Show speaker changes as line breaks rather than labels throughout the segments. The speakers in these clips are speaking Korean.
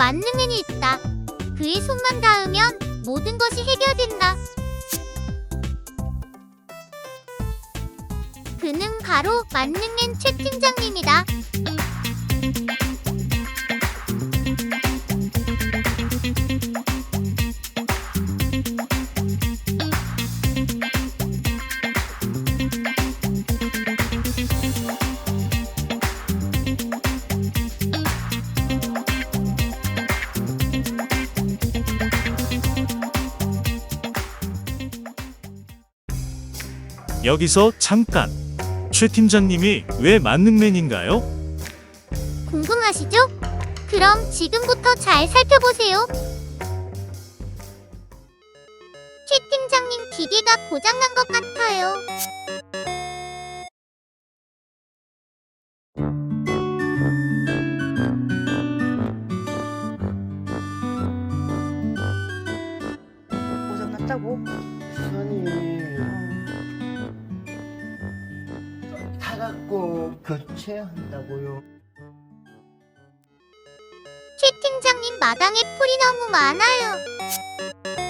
만능맨이 있다. 그의 손만 닿으면 모든 것이 해결된다. 그는 바로 만능맨 최 팀장님이다.
여기서 잠깐. 최 팀장님이 왜 만능맨인가요?
궁금하시죠? 그럼 지금부터 잘 살펴보세요. 최 팀장님 기계가 고장난 것 같아요.
고장났다고?
아니 타갖고 교체한다고요.
최 팀장님 마당에 풀이 너무 많아요.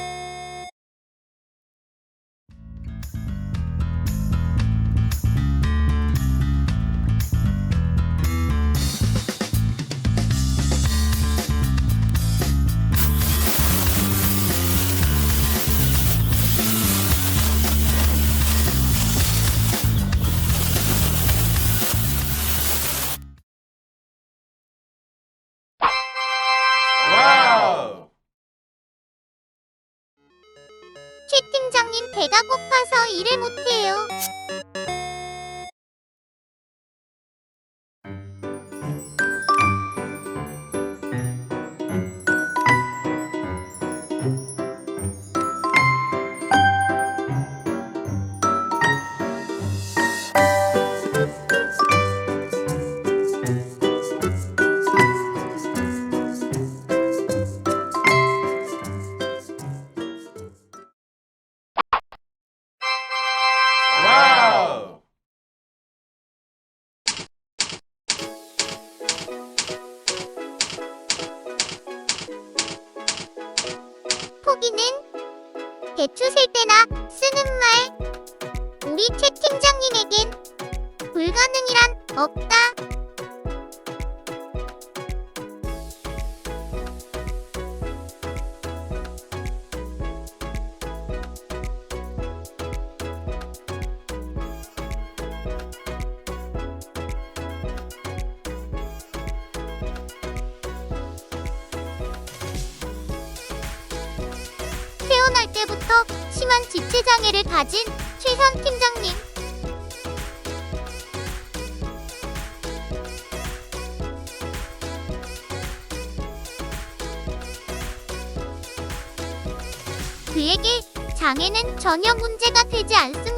최 팀장님 배가 고파서 일을 못해요. 포기는 대추 셀 때나 쓰는 말. 우리 최 팀장님에겐 불가능이란 없다. 때부터 심한 지체 장애를 가진 최선 팀장님. 그에게 장애는 전혀 문제가 되지 않습니다.